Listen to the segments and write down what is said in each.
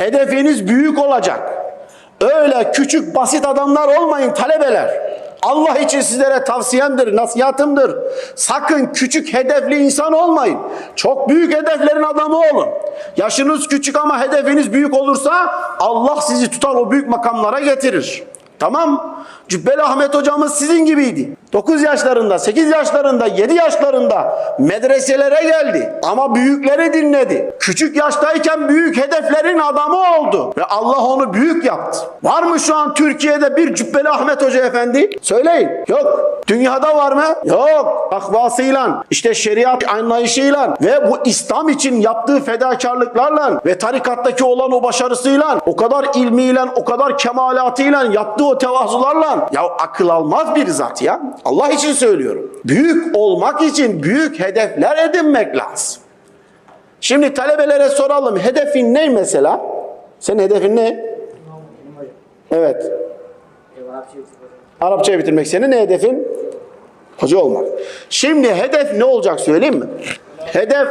Hedefiniz büyük olacak. Öyle küçük basit adamlar olmayın talebeler. Allah için sizlere tavsiyemdir, nasihatımdır. Sakın küçük hedefli insan olmayın. Çok büyük hedeflerin adamı olun. Yaşınız küçük ama hedefiniz büyük olursa Allah sizi tutar o büyük makamlara getirir. Tamam. Cübbeli Ahmet hocamız sizin gibiydi. 9 yaşlarında, 8 yaşlarında, 7 yaşlarında medreselere geldi. Ama büyükleri dinledi. Küçük yaştayken büyük hedeflerin adamı oldu. Ve Allah onu büyük yaptı. Var mı şu an Türkiye'de bir Cübbeli Ahmet Hoca efendi? Söyleyin. Yok. Dünyada var mı? Yok. Takvasıyla, işte şeriat anlayışıyla ve bu İslam için yaptığı fedakarlıklarla ve tarikattaki olan o başarısıyla, o kadar ilmiyle, o kadar kemalatıyla, yaptığı o tevazularla ya akıl almaz bir zat ya. Allah için söylüyorum. Büyük olmak için büyük hedefler edinmek lazım. Şimdi talebelere soralım. Hedefin ne mesela? Senin hedefin ne? Evet. Arapça bitirmek senin ne hedefin? Hoca olmak. Şimdi hedef ne olacak söyleyeyim mi? Hedef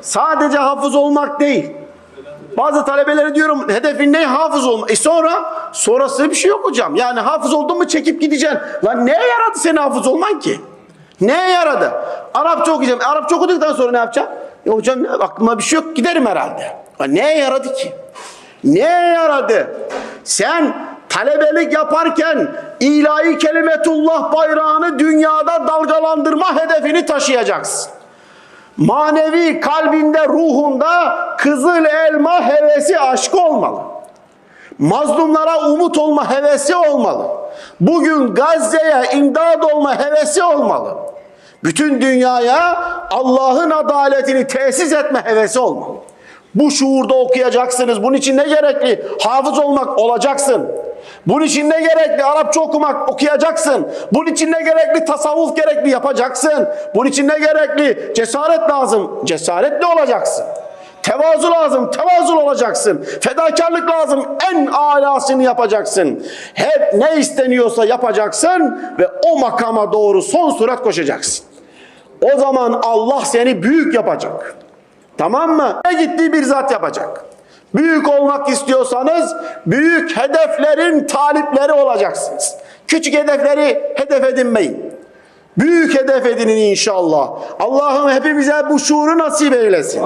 sadece hafız olmak değil. Bazı talebelere diyorum hedefin ne? Hafız olmak. E sonra? Sonrası bir şey yok hocam. Yani hafız oldun mu çekip gideceksin. Lan neye yaradı seni hafız olman ki? Neye yaradı? Arapça okuyacağım. Arapça okuduktan sonra ne yapacaksın? Ya hocam aklıma bir şey yok giderim herhalde. Lan neye yaradı ki? Neye yaradı? Sen talebelik yaparken ilahi kelimetullah bayrağını dünyada dalgalandırma hedefini taşıyacaksın. Manevi kalbinde, ruhunda kızıl elma hevesi aşkı olmalı. Mazlumlara umut olma hevesi olmalı. Bugün Gazze'ye imdad olma hevesi olmalı. Bütün dünyaya Allah'ın adaletini tesis etme hevesi olmalı. Bu şuurda okuyacaksınız. Bunun için ne gerekli? Hafız olmak olacaksın. Bunun için ne gerekli? Arapça okumak okuyacaksın. Bunun için ne gerekli? Tasavvuf gerekli yapacaksın. Bunun için ne gerekli? Cesaret lazım. Cesaretli olacaksın. Tevazu lazım, tevazu olacaksın. Fedakarlık lazım, en alasını yapacaksın. Hep ne isteniyorsa yapacaksın ve o makama doğru son sürat koşacaksın. O zaman Allah seni büyük yapacak. Tamam mı? Ne gittiği bir zat yapacak. Büyük olmak istiyorsanız büyük hedeflerin talipleri olacaksınız. Küçük hedefleri hedef edinmeyin. Büyük hedef edinin inşallah. Allah'ım hepimize bu şuuru nasip eylesin.